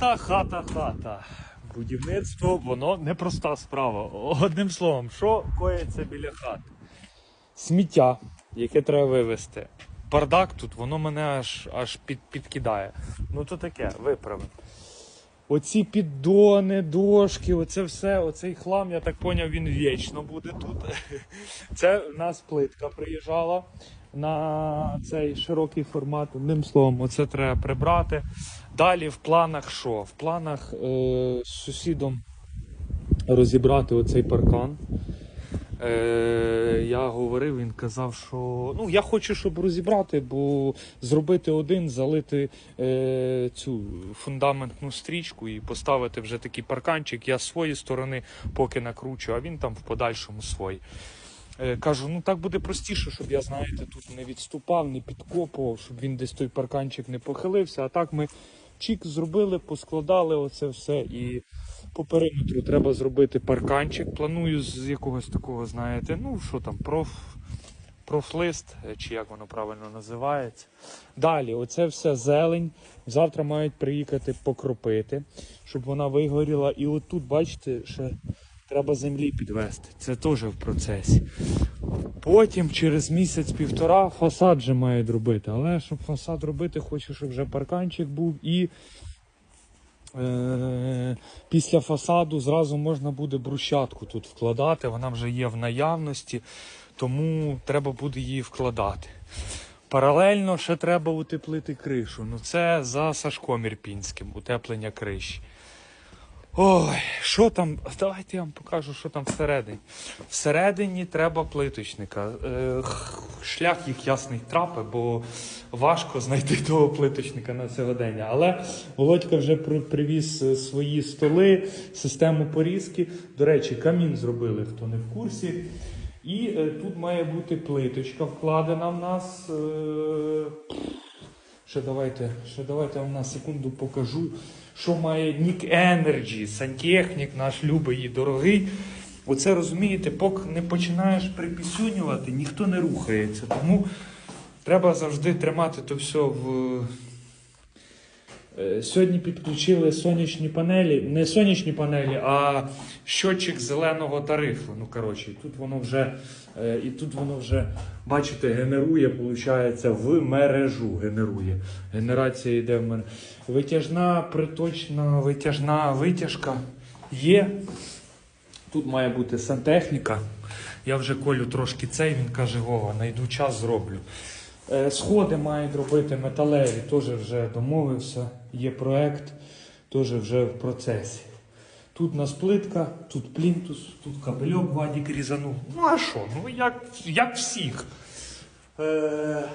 Хата, хата, хата. Будівництво, воно непроста справа. Одним словом, що коїться біля хати? Сміття, яке треба вивезти. Бардак тут, воно мене аж, аж під, підкидає. Ну то таке, виправимо. Оці піддони, дошки, оце все, оцей хлам, я так поняв, він вічно буде тут. Це в нас плитка приїжджала на цей широкий формат. Одним словом, оце треба прибрати. Далі в планах що? В планах е, з сусідом розібрати оцей паркан. Е, я говорив, він казав, що ну я хочу, щоб розібрати, бо зробити один, залити е, цю фундаментну стрічку і поставити вже такий парканчик. Я з своєї сторони поки накручу, а він там в подальшому свій. Е, кажу, ну так буде простіше, щоб я, знаєте, тут не відступав, не підкопував, щоб він десь той парканчик не похилився. А так ми чік зробили, поскладали оце все і по периметру треба зробити парканчик. Планую з якогось такого, знаєте, ну що там, проф, профлист, е, чи як воно правильно називається. Далі, оце все зелень. Завтра мають приїхати покропити, щоб вона вигоріла. І отут, бачите, ще треба землі підвести. Це теж в процесі. Потім через місяць-півтора фасад вже мають робити. Але щоб фасад робити, хочу, щоб вже парканчик був і е, після фасаду зразу можна буде брусчатку тут вкладати. Вона вже є в наявності, тому треба буде її вкладати. Паралельно ще треба утеплити кришу. Ну це за Сашком Ірпінським, утеплення криші. Ой, що там? Давайте я вам покажу, що там всередині. Всередині треба плиточника. Е, шлях їх ясний трапи, бо важко знайти того плиточника на сьогодення. Але Володька вже привіз е, свої столи, систему порізки. До речі, камін зробили, хто не в курсі. І е, тут має бути плиточка вкладена в нас. Ще давайте, ще давайте я вам на секунду покажу, що має Нік Energy, сантехнік наш любий і дорогий. Оце розумієте, поки не починаєш припісюнювати, ніхто не рухається. Тому треба завжди тримати то все в. Е, Сьогодні підключили сонячні панелі, не сонячні панелі, а щотчик зеленого тарифу. Ну коротше, тут воно вже, е, і тут воно вже, бачите, генерує, виходить, в мережу генерує. Генерація йде в мережу. Витяжна, приточна, витяжна витяжка є. Тут має бути сантехніка. Я вже колю трошки цей, він каже, Вова, найду час зроблю. Е, Сходи мають робити металеві, теж вже домовився, є проект, теж вже в процесі. Тут у нас плитка, тут плінтус, тут кабельок Вадік різанув. Ну а що? Ну як, як всіх. Е,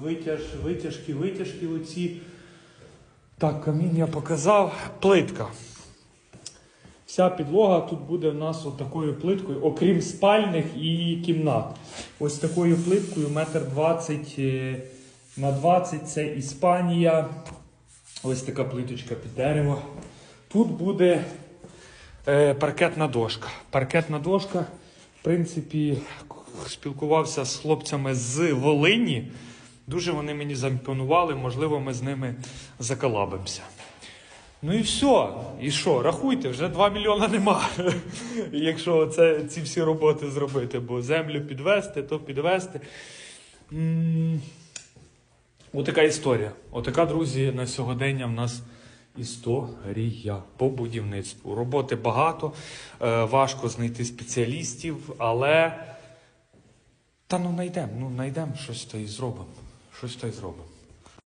витяж, витяжки, витяжки оці. Так, камін я показав. Плитка. Вся підлога тут буде в нас от такою плиткою, окрім спальних і кімнат. Ось такою плиткою, метр двадцять е, на 20 це Іспанія. Ось така плиточка під дерево. Тут буде е, паркетна дошка. Паркетна дошка, в принципі, спілкувався з хлопцями з Волині. Дуже вони мені заімпонували, можливо, ми з ними заколабимося. Ну і все. І що? Рахуйте, вже 2 мільйона нема. Якщо це, ці всі роботи зробити, бо землю підвести, то підвести. Отака історія. Отака, друзі, на сьогодення в нас історія по будівництву. Роботи багато, е, важко знайти спеціалістів, але та ну знайдемо, ну знайдемо щось то і зробимо. Щось то й зробимо.